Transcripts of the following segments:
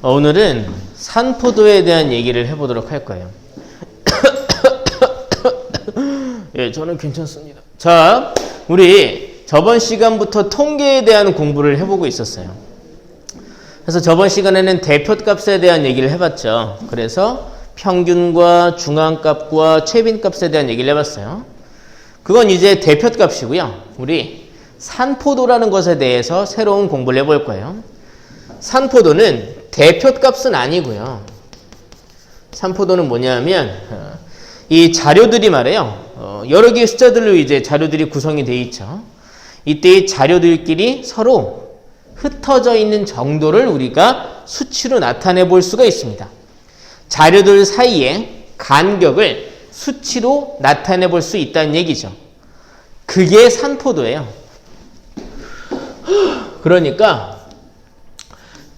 어, 오늘은 산포도에 대한 얘기를 해보도록 할 거예요. 예, 저는 괜찮습니다. 자, 우리 저번 시간부터 통계에 대한 공부를 해보고 있었어요. 그래서 저번 시간에는 대표값에 대한 얘기를 해봤죠. 그래서 평균과 중앙값과 최빈값에 대한 얘기를 해봤어요. 그건 이제 대표값이고요. 우리 산포도라는 것에 대해서 새로운 공부를 해볼 거예요. 산포도는 대표값은 아니고요. 산포도는 뭐냐면 어, 이 자료들이 말이에요. 어, 여러 개의 숫자들로 이제 자료들이 구성이 되어 있죠. 이때 이 자료들끼리 서로 흩어져 있는 정도를 우리가 수치로 나타내 볼 수가 있습니다. 자료들 사이에 간격을 수치로 나타내 볼 수 있다는 얘기죠. 그게 산포도예요. 그러니까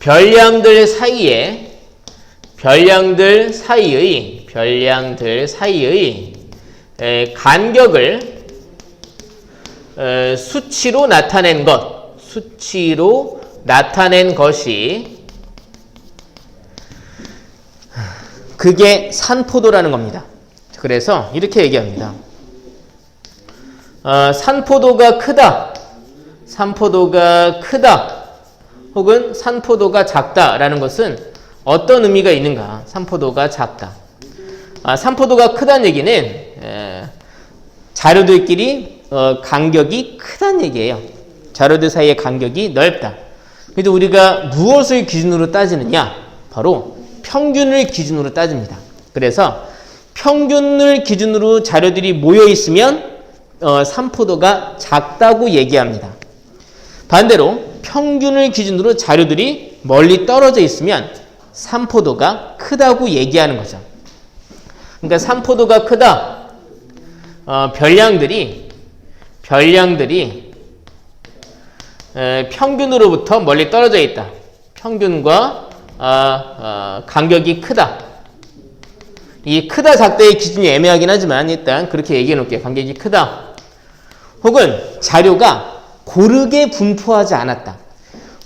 별량들 사이에 별량들 사이의 별량들 사이의 에, 간격을 에, 수치로 나타낸 것 수치로 나타낸 것이 그게 산포도라는 겁니다. 그래서 이렇게 얘기합니다. 어, 산포도가 크다. 산포도가 크다. 혹은 산포도가 작다라는 것은 어떤 의미가 있는가? 산포도가 작다. 아, 산포도가 크다는 얘기는 에, 자료들끼리 어, 간격이 크다는 얘기예요. 자료들 사이의 간격이 넓다. 그래도 우리가 무엇을 기준으로 따지느냐? 바로 평균을 기준으로 따집니다. 그래서 평균을 기준으로 자료들이 모여 있으면 어, 산포도가 작다고 얘기합니다. 반대로 평균을 기준으로 자료들이 멀리 떨어져 있으면 산포도가 크다고 얘기하는 거죠. 그러니까 산포도가 크다. 어, 별량들이 별량들이 에, 평균으로부터 멀리 떨어져 있다. 평균과 어, 어, 간격이 크다. 이 크다 작다의 기준이 애매하긴 하지만 일단 그렇게 얘기해 놓을게요. 간격이 크다. 혹은 자료가 고르게 분포하지 않았다.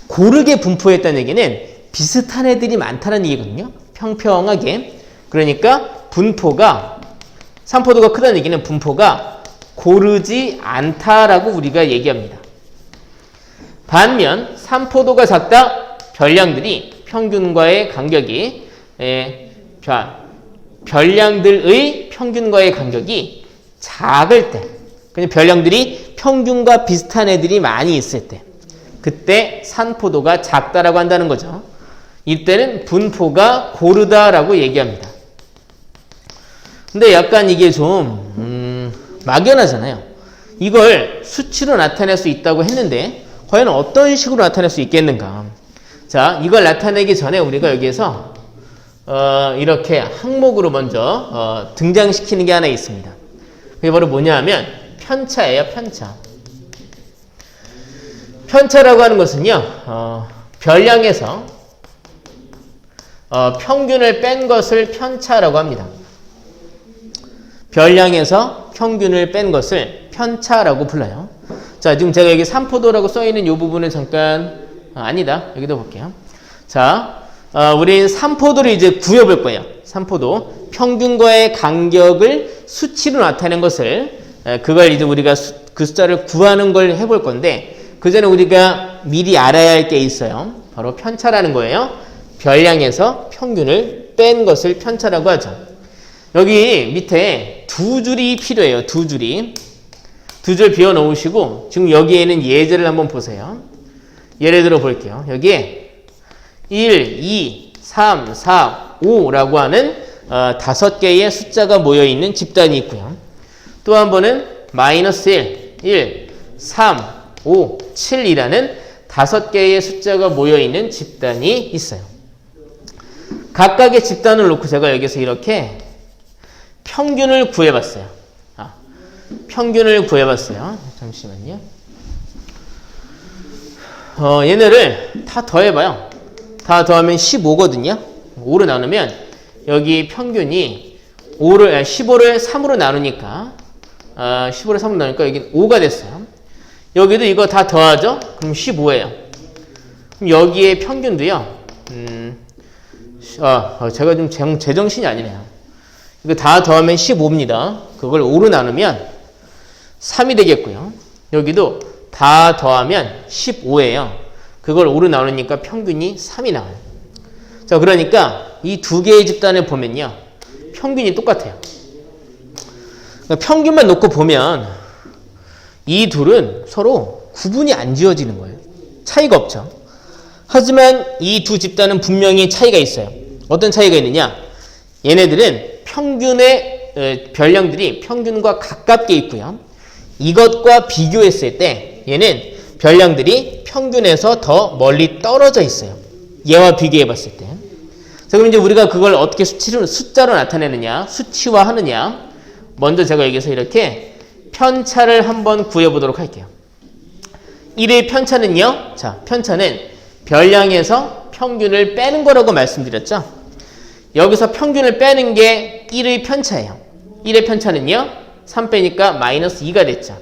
고르게 분포했다는 얘기는 비슷한 애들이 많다는 얘기거든요. 평평하게. 그러니까 분포가 산포도가 크다는 얘기는 분포가 고르지 않다라고 우리가 얘기합니다. 반면 산포도가 작다 별량들이 평균과의 간격이 에, 자, 별량들의 평균과의 간격이 작을 때 그냥 별량들이 평균과 비슷한 애들이 많이 있을 때 그때 산포도가 작다라고 한다는 거죠. 이때는 분포가 고르다라고 얘기합니다. 근데 약간 이게 좀 음, 막연하잖아요. 이걸 수치로 나타낼 수 있다고 했는데 과연 어떤 식으로 나타낼 수 있겠는가? 자, 이걸 나타내기 전에 우리가 여기에서 어, 이렇게 항목으로 먼저 어, 등장시키는 게 하나 있습니다. 그게 바로 뭐냐 하면 편차예요, 편차. 편차라고 하는 것은요, 어, 별량에서 어, 평균을 뺀 것을 편차라고 합니다. 별량에서 평균을 뺀 것을 편차라고 불러요. 자, 지금 제가 여기 산포도라고 써있는 이 부분은 잠깐, 아, 아니다. 여기도 볼게요. 자, 어, 우리 산포도를 이제 구해볼 거예요. 산포도. 평균과의 간격을 수치로 나타낸 것을, 에, 그걸 이제 우리가 수, 그 숫자를 구하는 걸 해볼 건데, 그 전에 우리가 미리 알아야 할 게 있어요. 바로 편차라는 거예요. 별량에서 평균을 뺀 것을 편차라고 하죠. 여기 밑에 두 줄이 필요해요. 두 줄이. 두 줄 비워 놓으시고 지금 여기에는 예제를 한번 보세요. 예를 들어 볼게요. 여기에 1, 2, 3, 4, 5라고 하는 어, 다섯 개의 숫자가 모여 있는 집단이 있고요. 또 한 번은 마이너스 1, 1, 3, 5, 7이라는 다섯 개의 숫자가 모여 있는 집단이 있어요. 각각의 집단을 놓고 제가 여기서 이렇게 평균을 구해봤어요. 아, 평균을 구해봤어요. 잠시만요. 어, 얘네를 다 더해봐요. 다 더하면 15거든요. 5로 나누면 여기 평균이 5를, 15를 3으로 나누니까 아, 15를 3으로 나누니까 여기 5가 됐어요. 여기도 이거 다 더하죠? 그럼 15예요. 그럼 여기에 평균도요. 음, 아, 아, 제가 좀 제- 제정신이 아니네요. 이거 다 더하면 15입니다. 그걸 5로 나누면 3이 되겠고요. 여기도 다 더하면 15예요. 그걸 5로 나누니까 평균이 3이 나와요. 자, 그러니까 이 두 개의 집단을 보면요. 평균이 똑같아요. 그러니까 평균만 놓고 보면 이 둘은 서로 구분이 안 지어지는 거예요. 차이가 없죠. 하지만 이 두 집단은 분명히 차이가 있어요. 어떤 차이가 있느냐? 얘네들은 평균의 어, 별량들이 평균과 가깝게 있고요. 이것과 비교했을 때 얘는 별량들이 평균에서 더 멀리 떨어져 있어요. 얘와 비교해 봤을 때. 자, 그럼 이제 우리가 그걸 어떻게 수치로, 숫자로 나타내느냐, 수치화하느냐. 먼저 제가 여기서 이렇게 편차를 한번 구해보도록 할게요. 1의 편차는요, 자, 편차는 별량에서 평균을 빼는 거라고 말씀드렸죠. 여기서 평균을 빼는 게 1의 편차예요. 1의 편차는요, 3 빼니까 마이너스 2가 됐죠.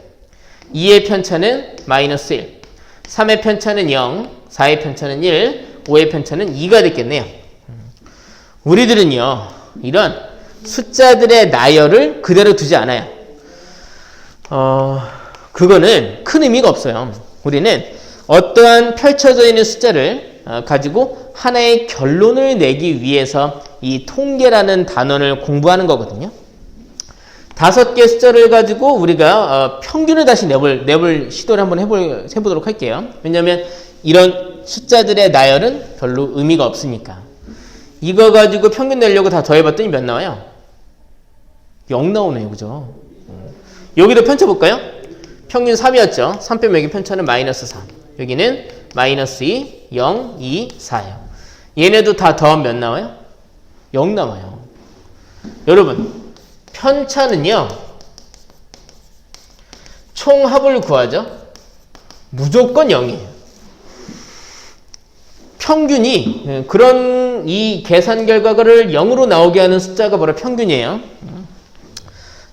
2의 편차는 마이너스 1, 3의 편차는 0, 4의 편차는 1, 5의 편차는 2가 됐겠네요. 우리들은요, 이런 숫자들의 나열을 그대로 두지 않아요. 어, 그거는 큰 의미가 없어요. 우리는 어떠한 펼쳐져 있는 숫자를 어, 가지고 하나의 결론을 내기 위해서 이 통계라는 단원을 공부하는 거거든요. 다섯 개 숫자를 가지고 우리가 어, 평균을 다시 내볼, 내볼 시도를 한번 해볼, 해보도록 할게요. 왜냐하면 이런 숫자들의 나열은 별로 의미가 없으니까. 이거 가지고 평균 내려고 다 더해봤더니 몇 나와요? 0 나오네요. 그죠? 어. 여기도 편쳐볼까요? 평균 3이었죠. 3 빼면 여기 편차는 마이너스 3. 여기는 마이너스 2, 0, 2, 4예요. 얘네도 다 더하면 몇 나와요? 0 나와요. 여러분, 편차는요. 총합을 구하죠. 무조건 0이에요. 평균이 예, 그런 이 계산 결과를 0으로 나오게 하는 숫자가 바로 평균이에요.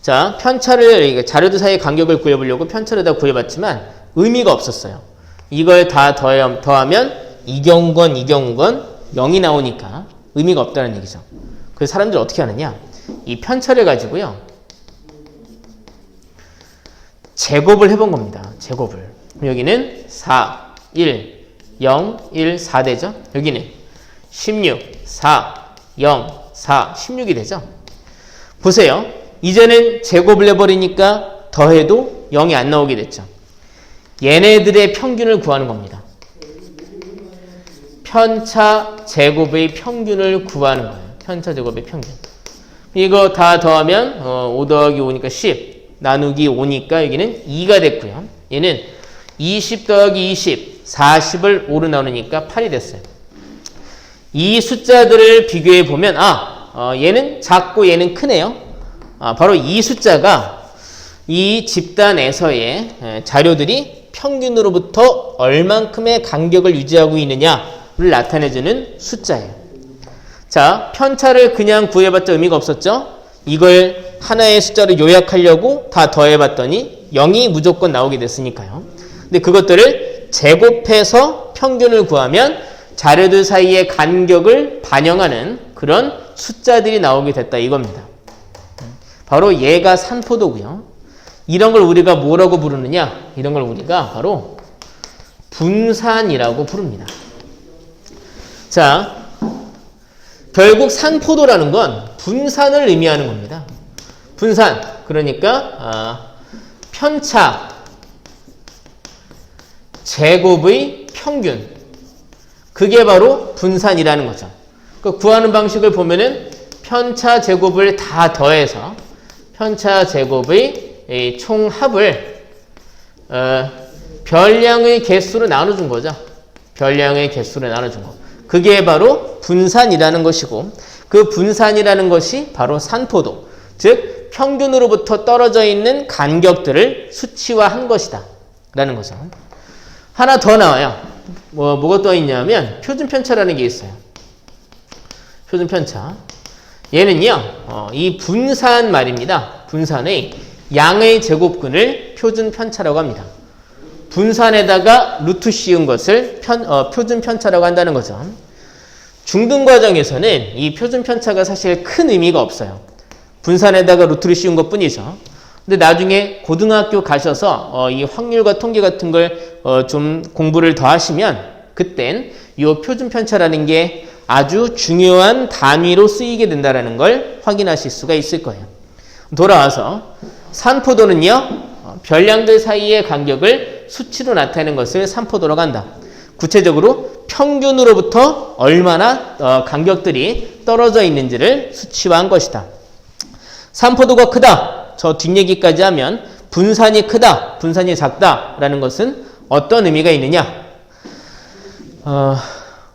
자, 편차를 자료들 사이의 간격을 구해보려고 편차를 다 구해봤지만 의미가 없었어요. 이걸 다 더하, 더하면 이 경우건 이 경우건 0이 나오니까 의미가 없다는 얘기죠. 그래서 사람들이 어떻게 하느냐? 이 편차를 가지고요. 제곱을 해본 겁니다. 제곱을. 여기는 4, 1, 0, 1, 4 되죠? 여기는 16, 4, 0, 4, 16이 되죠? 보세요. 이제는 제곱을 해버리니까 더해도 0이 안 나오게 됐죠. 얘네들의 평균을 구하는 겁니다. 편차 제곱의 평균을 구하는 거예요. 편차 제곱의 평균. 이거 다 더하면 어, 5 더하기 5니까 10 나누기 5니까 여기는 2가 됐고요. 얘는 20 더하기 20 40을 5로 나누니까 8이 됐어요. 이 숫자들을 비교해 보면 아 어, 얘는 작고 얘는 크네요. 아, 바로 이 숫자가 이 집단에서의 에, 자료들이 평균으로부터 얼만큼의 간격을 유지하고 있느냐를 나타내주는 숫자예요. 자, 편차를 그냥 구해봤자 의미가 없었죠? 이걸 하나의 숫자로 요약하려고 다 더해봤더니 0이 무조건 나오게 됐으니까요. 근데 그것들을 제곱해서 평균을 구하면 자료들 사이의 간격을 반영하는 그런 숫자들이 나오게 됐다 이겁니다. 바로 얘가 산포도고요. 이런 걸 우리가 뭐라고 부르느냐? 이런 걸 우리가 바로 분산이라고 부릅니다. 자, 결국 산포도라는 건 분산을 의미하는 겁니다. 분산. 그러니까 아, 편차 제곱의 평균. 그게 바로 분산이라는 거죠. 그 구하는 방식을 보면은 편차 제곱을 다 더해서 편차 제곱의 이 총합을 어, 별량의 개수로 나눠준 거죠. 별량의 개수로 나눠준 거. 그게 바로 분산이라는 것이고 그 분산이라는 것이 바로 산포도 즉 평균으로부터 떨어져 있는 간격들을 수치화한 것이다 라는 거죠 하나 더 나와요 뭐, 뭐가 또 있냐면 표준 편차라는 게 있어요 표준 편차 얘는요 어, 이 분산 말입니다 분산의 양의 제곱근을 표준 편차라고 합니다 분산에다가 루트 씌운 것을 편, 어, 표준 편차라고 한다는 거죠. 중등 과정에서는 이 표준 편차가 사실 큰 의미가 없어요. 분산에다가 루트를 씌운 것 뿐이죠. 근데 나중에 고등학교 가셔서 어, 이 확률과 통계 같은 걸좀 공부를 더 하시면 그땐 이 표준 편차라는 게 아주 중요한 단위로 쓰이게 된다는 걸 확인하실 수가 있을 거예요. 돌아와서 산포도는요, 어, 별량들 사이의 간격을 수치로 나타내는 것을 산포도라고 한다. 구체적으로 평균으로부터 얼마나 어, 간격들이 떨어져 있는지를 수치화한 것이다. 산포도가 크다. 저 뒷얘기까지 하면 분산이 크다, 분산이 작다라는 것은 어떤 의미가 있느냐? 어,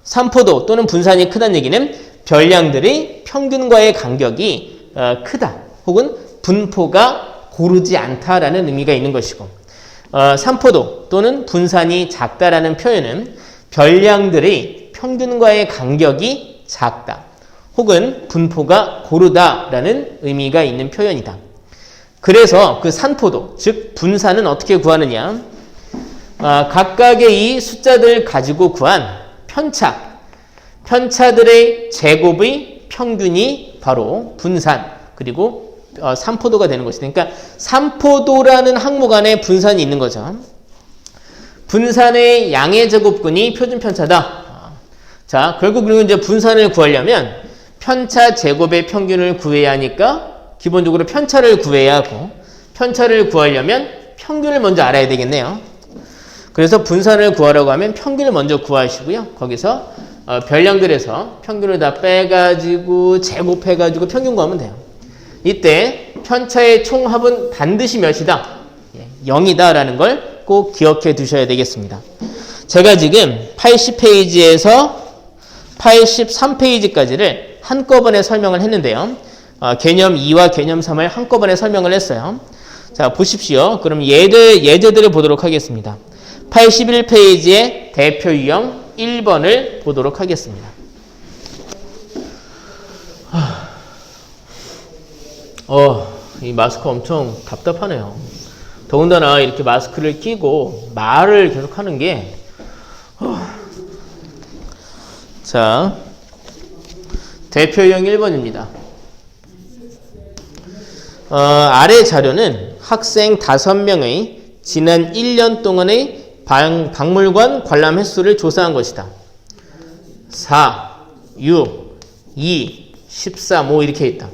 산포도 또는 분산이 크다는 얘기는 별량들의 평균과의 간격이 어, 크다 혹은 분포가 고르지 않다라는 의미가 있는 것이고 어, 산포도 또는 분산이 작다라는 표현은 별량들의 평균과의 간격이 작다 혹은 분포가 고르다라는 의미가 있는 표현이다. 그래서 그 산포도 즉 분산은 어떻게 구하느냐 아, 각각의 이 숫자들 가지고 구한 편차, 편차들의 제곱의 평균이 바로 분산, 그리고 어, 산포도가 되는 것이다. 그러니까 산포도라는 항목 안에 분산이 있는 거죠. 분산의 양의 제곱근이 표준 편차다. 자, 결국 그리고 이제 분산을 구하려면 편차 제곱의 평균을 구해야 하니까 기본적으로 편차를 구해야 하고 편차를 구하려면 평균을 먼저 알아야 되겠네요. 그래서 분산을 구하라고 하면 평균을 먼저 구하시고요. 거기서 어, 별량들에서 평균을 다 빼가지고 제곱해가지고 평균 구하면 돼요. 이때 편차의 총합은 반드시 몇이다? 0이다 라는 걸 꼭 기억해 두셔야 되겠습니다. 제가 지금 80페이지에서 83페이지까지를 한꺼번에 설명을 했는데요. 어, 개념 2와 개념 3을 한꺼번에 설명을 했어요. 자, 보십시오. 그럼 예제, 예제들을 보도록 하겠습니다. 81페이지의 대표 유형 1번을 보도록 하겠습니다. 어, 이 마스크 엄청 답답하네요. 더군다나 이렇게 마스크를 끼고 말을 계속 하는 게, 어. 자, 대표 유형 1번입니다. 어, 아래 자료는 학생 5명의 지난 1년 동안의 방, 박물관 관람 횟수를 조사한 것이다. 4, 6, 2, 13, 5 이렇게 있다.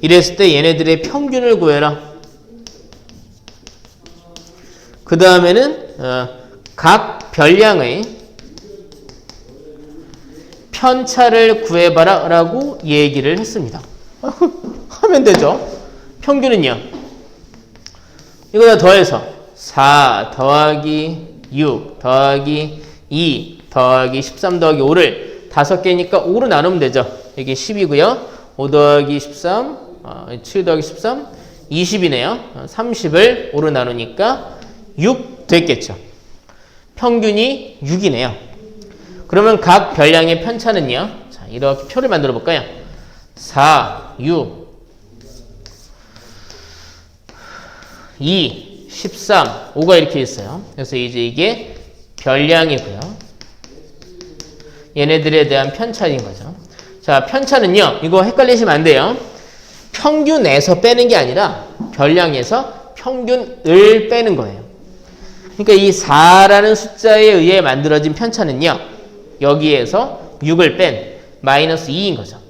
이랬을 때 얘네들의 평균을 구해라. 그 다음에는 어, 각 별량의 편차를 구해봐라 라고 얘기를 했습니다. 하면 되죠. 평균은요. 이거 다 더해서 4 더하기 6 더하기 2 더하기 13 더하기 5를 5개니까 5로 나누면 되죠. 이게 10이고요. 5 더하기 13, 어, 7 더하기 13, 20이네요. 30을 5로 나누니까 6 됐겠죠. 평균이 6이네요. 그러면 각 별량의 편차는요. 자, 이렇게 표를 만들어 볼까요? 4, 6, 2, 13, 5가 이렇게 있어요. 그래서 이제 이게 별량이고요. 얘네들에 대한 편차인 거죠. 자, 편차는요. 이거 헷갈리시면 안 돼요. 평균에서 빼는 게 아니라 별량에서 평균을 빼는 거예요. 그러니까 이 4라는 숫자에 의해 만들어진 편차는요. 여기에서 6을 뺀 마이너스 2인 거죠.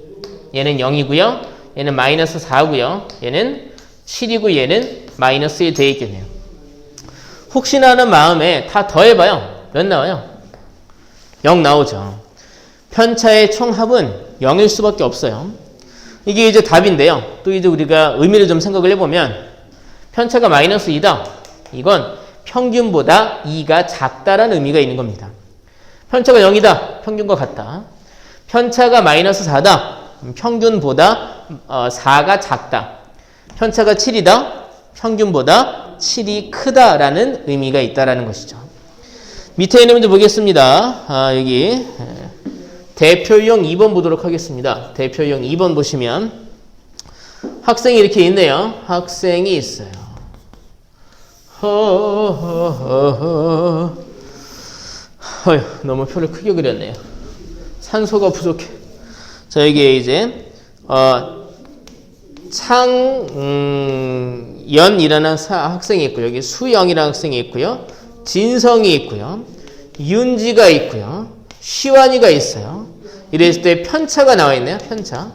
얘는 0이고요. 얘는 마이너스 4고요. 얘는 7이고 얘는 마이너스에 돼 있겠네요. 혹시나 하는 마음에 다 더해봐요. 몇 나와요? 0 나오죠. 편차의 총합은 0일 수밖에 없어요. 이게 이제 답인데요. 또 이제 우리가 의미를 좀 생각을 해보면 편차가 마이너스 2다. 이건 평균보다 2가 작다라는 의미가 있는 겁니다. 편차가 0이다. 평균과 같다. 편차가 마이너스 4다. 평균보다 4가 어, 작다. 편차가 7이다. 평균보다 7이 크다라는 의미가 있다라는 것이죠. 밑에 있는 문제 보겠습니다. 아, 여기 대표형 2번 보도록 하겠습니다. 대표형 2번 보시면 학생이 이렇게 있네요. 학생이 있어요. 허허허허. 어휴, 너무 표를 크게 그렸네요. 산소가 부족해. 자, 여기에 이제, 어, 창연이라는 사- 학생이 있고, 여기 수영이라는 학생이 있고요. 진성이 있고요. 윤지가 있고요. 시완이가 있어요. 이랬을 때 편차가 나와 있네요. 편차.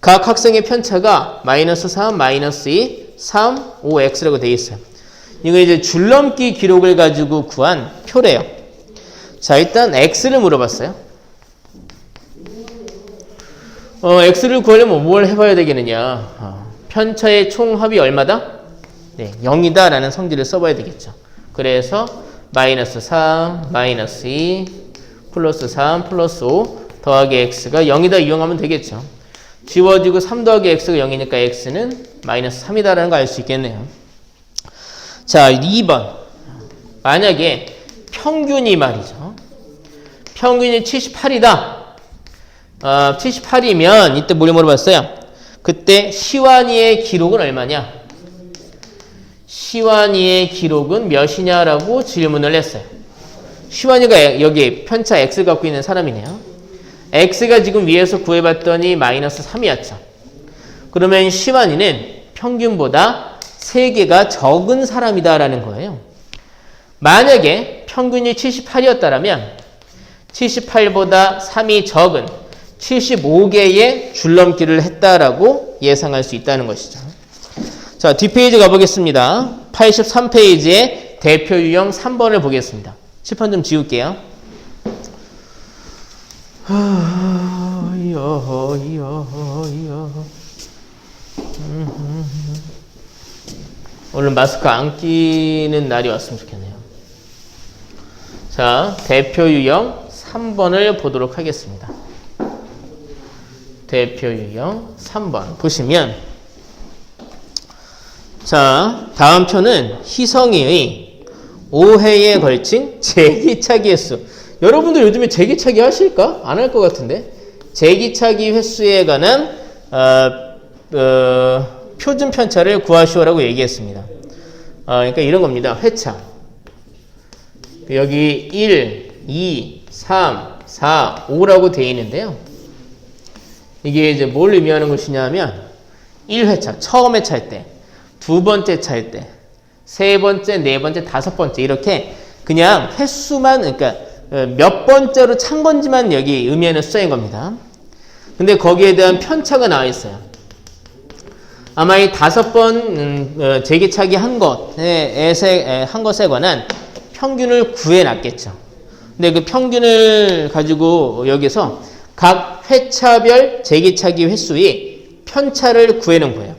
각 학생의 편차가 마이너스 3, 마이너스 2, 3, 5x라고 되어 있어요. 이거 이제 줄넘기 기록을 가지고 구한 표래요. 자, 일단 x를 물어봤어요. 어, x를 구하려면 뭘 해봐야 되겠느냐. 어, 편차의 총합이 얼마다? 네, 0이다 라는 성질을 써봐야 되겠죠. 그래서 마이너스 3, 마이너스 2, 플러스 3, 플러스 5 더하기 x가 0이다 이용하면 되겠죠. 지워지고 3 더하기 x가 0이니까 x는 마이너스 3이다라는 거알수 있겠네요. 자, 2번. 만약에 평균이 말이죠. 평균이 78이다. 어, 78이면 이때 뭘 물어봤어요? 그때 시완이의 기록은 얼마냐? 시완이의 기록은 몇이냐라고 질문을 했어요. 시완이가 여기 편차 x를 갖고 있는 사람이네요. x가 지금 위에서 구해봤더니 마이너스 3이었죠. 그러면 시완이는 평균보다 3개가 적은 사람이다라는 거예요. 만약에 평균이 78이었다면 78보다 3이 적은 75개의 줄넘기를 했다라고 예상할 수 있다는 것이죠. 자, 뒷페이지 가보겠습니다. 83페이지에 대표 유형 3번을 보겠습니다. 칠판 좀 지울게요. 오늘 마스크 안 끼는 날이 왔으면 좋겠네요. 자, 대표 유형 3번을 보도록 하겠습니다. 대표 유형 3번 보시면 자, 다음 표는 희성이의 5회에 걸친 제기차기 횟수. 여러분들 요즘에 제기차기 하실까? 안 할 것 같은데. 제기차기 횟수에 관한 어, 어, 표준 편차를 구하시오라고 얘기했습니다. 어, 그러니까 이런 겁니다. 회차. 여기 1, 2, 3, 4, 5라고 되어 있는데요. 이게 이제 뭘 의미하는 것이냐면 1회차, 처음 회차일 때, 두 번째 차일 때, 세 번째, 네 번째, 다섯 번째 이렇게 그냥 횟수만 그러니까 어, 몇 번째로 찬 건지만 여기 의미하는 숫자인 겁니다. 근데 거기에 대한 편차가 나와 있어요. 아마 이 다섯 번 음, 어, 제기차기 한 것에 한 것에 관한 평균을 구해 놨겠죠. 근데 그 평균을 가지고 여기서 각 회차별 제기차기 횟수의 편차를 구해 놓은 거예요.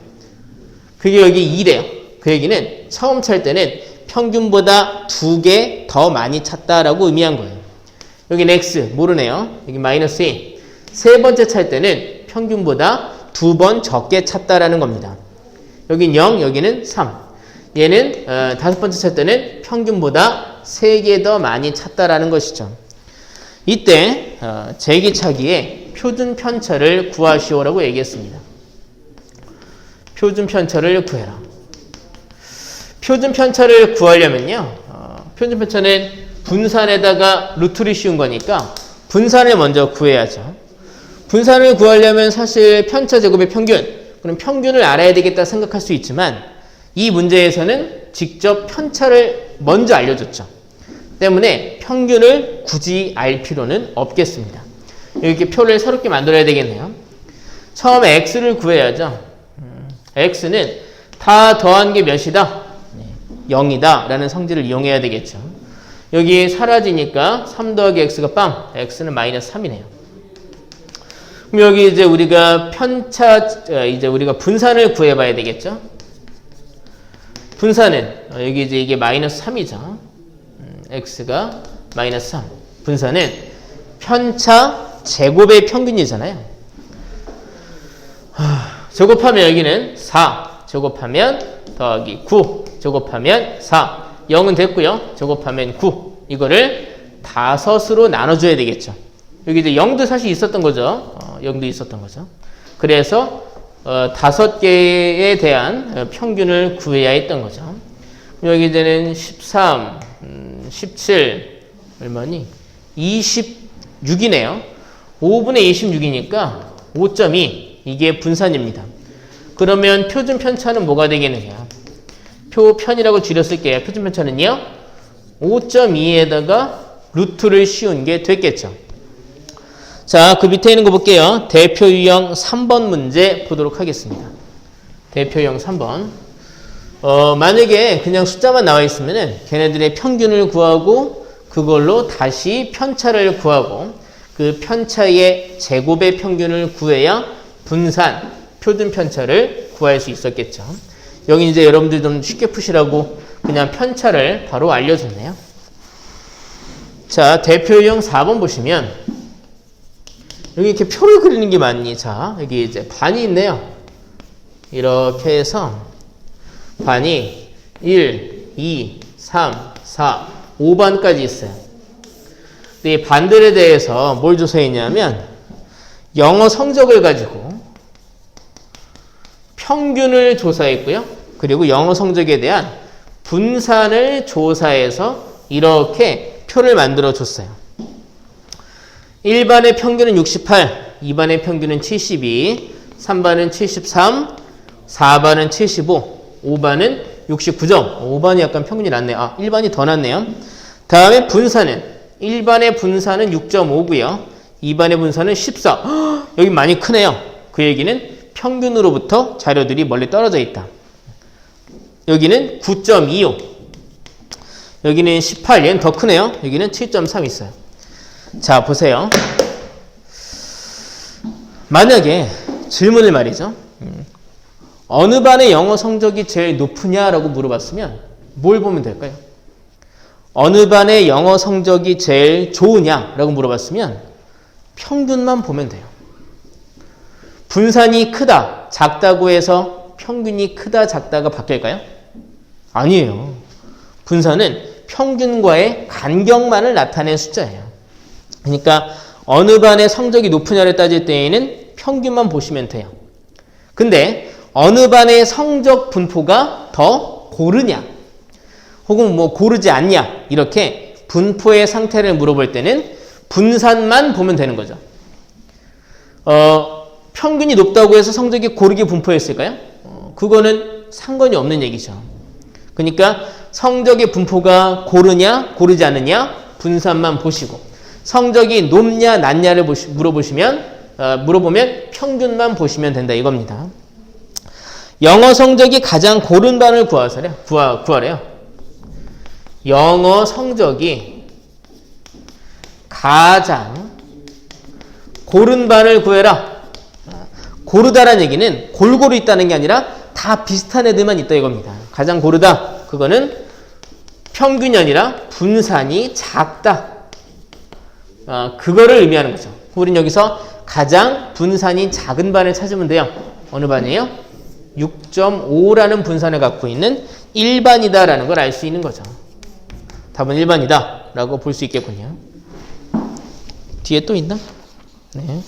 그게 여기 2래요. 그 얘기는 처음 찰 때는 평균보다 두 개 더 많이 찼다라고 의미한 거예요. 여기는 x 모르네요. 여기 마이너스 2. 세 번째 찰 때는 평균보다 두 번 적게 찼다라는 겁니다. 여긴 0, 여기는 3. 얘는 어, 다섯 번째 찰 때는 평균보다 세 개 더 많이 찼다라는 것이죠. 이때 어, 제기차기의 표준 편차를 구하시오라고 얘기했습니다. 표준 편차를 구해라. 표준 편차를 구하려면요. 어, 표준 편차는 분산에다가 루트를 씌운 거니까 분산을 먼저 구해야죠. 분산을 구하려면 사실 편차 제곱의 평균, 그럼 평균을 알아야 되겠다 생각할 수 있지만 이 문제에서는 직접 편차를 먼저 알려줬죠. 때문에 평균을 굳이 알 필요는 없겠습니다. 이렇게 표를 새롭게 만들어야 되겠네요. 처음에 x를 구해야죠. 음, x는 다 더한 게 몇이다? 0이다 라는 성질을 이용해야 되겠죠. 여기 사라지니까 3 더하기 x가 빵, x는 마이너스 3이네요. 그럼 여기 이제 우리가 편차, 어, 이제 우리가 분산을 구해봐야 되겠죠. 분산은, 어, 여기 이제 이게 마이너스 3이죠. X가 마이너스 3. 분산은 편차 제곱의 평균이잖아요. 하, 제곱하면 여기는 4. 제곱하면 더하기 9. 제곱하면 4. 0은 됐고요. 제곱하면 9. 이거를 다섯으로 나눠줘야 되겠죠. 여기 이제 0도 사실 있었던 거죠. 어, 0도 있었던 거죠. 그래서 어, 다섯 개에 대한 어, 평균을 구해야 했던 거죠. 여기 이제는 13, 음, 17, 얼마니? 26이네요. 5분의 26이니까 5.2 이게 분산입니다. 그러면 표준 편차는 뭐가 되겠느냐? 표 편이라고 줄였을게요. 표준 편차는요. 5.2에다가 루트를 씌운 게 됐겠죠. 자, 그 밑에 있는 거 볼게요. 대표 유형 3번 문제 보도록 하겠습니다. 대표 유형 3번. 어, 만약에 그냥 숫자만 나와 있으면은 걔네들의 평균을 구하고 그걸로 다시 편차를 구하고 그 편차의 제곱의 평균을 구해야 분산, 표준 편차를 구할 수 있었겠죠. 여기 이제 여러분들 좀 쉽게 푸시라고 그냥 편차를 바로 알려줬네요. 자, 대표 유형 4번 보시면 여기 이렇게 표를 그리는 게 맞니? 자, 여기 이제 반이 있네요. 이렇게 해서 반이 1, 2, 3, 4, 5반까지 있어요. 이 반들에 대해서 뭘 조사했냐면 영어 성적을 가지고 평균을 조사했고요. 그리고 영어 성적에 대한 분산을 조사해서 이렇게 표를 만들어 줬어요. 1반의 평균은 68, 2반의 평균은 72, 3반은 73, 4반은 75, 5반은 69점. 5반이 약간 평균이 낮네요. 아, 1반이 더 낮네요. 다음에 분산은 1반의 분산은 6.5고요. 2반의 분산은 14. 헉, 여기 많이 크네요. 그 얘기는 평균으로부터 자료들이 멀리 떨어져 있다. 여기는 9.25. 여기는 18. 얘는 더 크네요. 여기는 7.3 있어요. 자, 보세요. 만약에 질문을 말이죠. 음, 어느 반의 영어 성적이 제일 높으냐라고 물어봤으면 뭘 보면 될까요? 어느 반의 영어 성적이 제일 좋으냐라고 물어봤으면 평균만 보면 돼요. 분산이 크다, 작다고 해서 평균이 크다, 작다가 바뀔까요? 아니에요. 분산은 평균과의 간격만을 나타낸 숫자예요. 그러니까 어느 반의 성적이 높으냐를 따질 때에는 평균만 보시면 돼요. 근데 어느 반의 성적 분포가 더 고르냐 혹은 뭐 고르지 않냐 이렇게 분포의 상태를 물어볼 때는 분산만 보면 되는 거죠. 어, 평균이 높다고 해서 성적이 고르게 분포했을까요? 어, 그거는 상관이 없는 얘기죠. 그러니까 성적의 분포가 고르냐 고르지 않느냐 분산만 보시고 성적이 높냐 낮냐를 보시, 물어보시면 어, 물어보면 평균만 보시면 된다 이겁니다. 영어 성적이 가장 고른 반을 구하세요. 구하, 구하래요. 영어 성적이 가장 고른 반을 구해라. 고르다라는 얘기는 골고루 있다는 게 아니라 다 비슷한 애들만 있다 이겁니다. 가장 고르다. 그거는 평균이 아니라 분산이 작다. 어, 그거를 의미하는 거죠. 우린 여기서 가장 분산이 작은 반을 찾으면 돼요. 어느 반이에요? 6.5라는 분산을 갖고 있는 1반이다라는 걸 알 수 있는 거죠. 답은 1반이다 라고 볼 수 있겠군요. 뒤에 또 있나? 네.